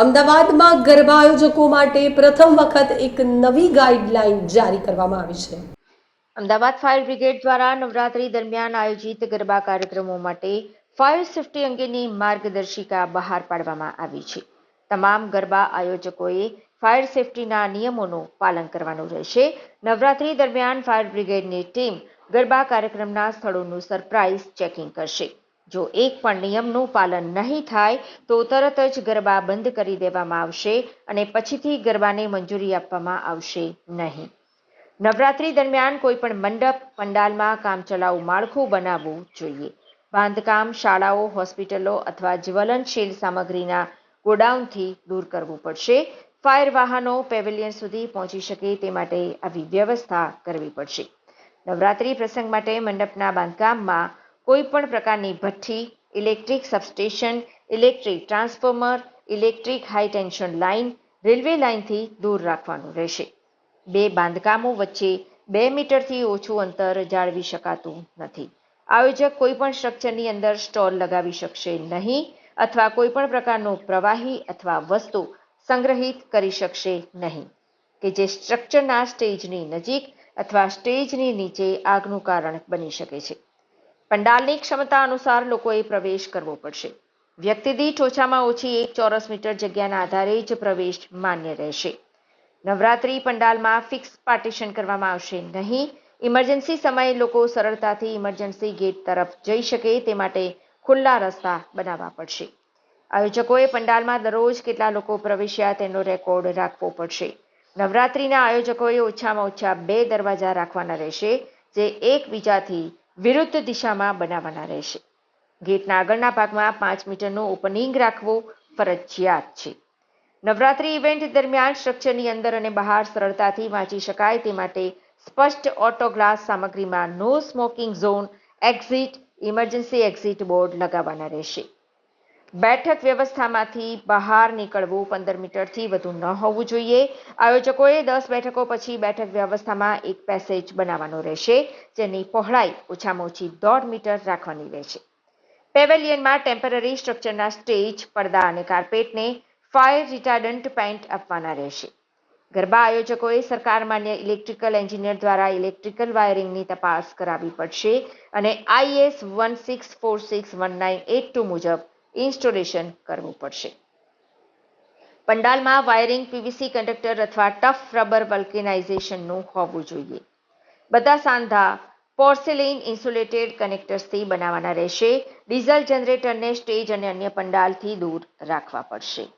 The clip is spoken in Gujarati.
અમદાવાદમાં ગરબા આયોજકો માટે પ્રથમ વખત એક નવી ગાઈડલાઈન જારી કરવામાં આવી છે. અમદાવાદ ફાયર બ્રિગેડ દ્વારા નવરાત્રી દરમિયાન આયોજિત ગરબા કાર્યક્રમો માટે ફાયર સેફટી અંગેની માર્ગદર્શિકા બહાર પાડવામાં આવી છે. તમામ ગરબા આયોજકોએ ફાયર સેફટીના નિયમોનું પાલન કરવાનું રહેશે. નવરાત્રી દરમિયાન ફાયર બ્રિગેડની ટીમ ગરબા કાર્યક્રમના સ્થળોનું સરપ્રાઇઝ ચેકિંગ કરશે. જો એક પણ નિયમનું પાલન નહીં થાય, તો તરત જ ગરબા બંધ કરી દેવામાં આવશે અને પછીથી ગરબાને મંજૂરી આપવામાં આવશે નહીં. નવરાત્રી દરમિયાન કોઈ પણ મંડપ, પંડાલમાં કામચલાઉ માળખું બનાવવું જોઈએ. બાંધકામ, શાળાઓ, હોસ્પિટલો અથવા જ્વલનશીલ સામગ્રીના ગોડાઉનથી દૂર કરવું પડશે. ફાયર વાહનો, પેવેલિયન સુધી પહોંચી શકે તે માટે આવી વ્યવસ્થા કરવી પડશે. નવરાત્રી પ્રસંગ માટે મંડપના બાંધકામમાં કોઈ પણ પ્રકારની ભઠ્ઠી, electric substation, electric transformer, electric high tension line, railway લાઇનથી દૂર રાખવાનું રહેશે. બે બાંધકામો વચ્ચે બે મીટરથી ઓછું અંતર જાળવી શકાતું નથી. આયોજક કોઈ પણ સ્ટ્રક્ચરની અંદર સ્ટોલ લગાવી શકશે નહીં અથવા કોઈ પણ પ્રકારનો પ્રવાહી અથવા વસ્તુ સંગ્રહિત કરી શકશે નહીં. કે જે સ્ટ્રક્ચરના સ્ટેજની નજીક અથવા સ્ટેજની નીચે આગનું કારણ બની શકે છે. પંડાલની ક્ષમતા અનુસાર લોકોએ પ્રવેશ કરવો પડશે. વ્યક્તિ ઓછામાં ઓછી એક ચોરસ મીટર જગ્યાના આધારે જ પ્રવેશ માન્ય રહેશે. નવરાત્રી પંડાલમાં ફિક્સ પાર્ટીશન કરવામાં આવશે નહીં. ઇમરજન્સી સમયે લોકો સરળતાથી ઇમરજન્સી ગેટ તરફ જઈ શકે તે માટે ખુલ્લા રસ્તા બનાવવા પડશે. આયોજકોએ પંડાલમાં દરરોજ કેટલા લોકો પ્રવેશ્યા તેનો રેકોર્ડ રાખવો પડશે. નવરાત્રીના આયોજકોએ ઓછામાં ઓછા બે દરવાજા રાખવાના રહેશે, જે એકબીજાથી વિરુદ્ધ દિશામાં બનાવવાના રહેશે. ગેટના આગળના ભાગમાં પાંચ મીટરનો ઓપનિંગ રાખવો ફરજિયાત છે. નવરાત્રી ઇવેન્ટ દરમિયાન સ્ટ્રક્ચરની અંદર અને બહાર સરળતાથી વાંચી શકાય તે માટે સ્પષ્ટ ઓટોગ્લાસ સામગ્રીમાં no smoking zone, exit, emergency exit board લગાવવાના રહેશે. બેઠક વ્યવસ્થામાંથી બહાર નીકળવું પંદર મીટરથી વધુ ન હોવું જોઈએ. આયોજકોએ દસ બેઠકો પછી બેઠક વ્યવસ્થામાં એક પેસેજ બનાવવાનો રહેશે, જેની પહોળાઈ ઓછામાં ઓછી દોઢ મીટર રાખવાની રહેશે. પેવેલિયનમાં ટેમ્પરરી સ્ટ્રક્ચરના સ્ટેજ, પડદા અને કાર્પેટને ફાયર રિટાર્ડન્ટ પેન્ટ આપવાના રહેશે. ગરબા આયોજકોએ સરકાર માન્ય ઇલેક્ટ્રિકલ એન્જિનિયર દ્વારા ઇલેક્ટ્રિકલ વાયરિંગની તપાસ કરાવવી પડશે અને IS one six four six one nine eight two મુજબ ઇન્સ્ટોલેશન કરવું પડશે. પંડાલમાં વાયરિંગ, પીવીસી કંડક્ટર અથવા ટફ રબર વલ્કેનાઇઝેશનનું હોવું જોઈએ. બધા સાંધા પોર્સેલિન ઇન્સ્યુલેટેડ કનેક્ટર્સથી બનાવવાના રહેશે. ડીઝલ જનરેટરને સ્ટેજ અને અન્ય પંડાલથી દૂર રાખવા પડશે.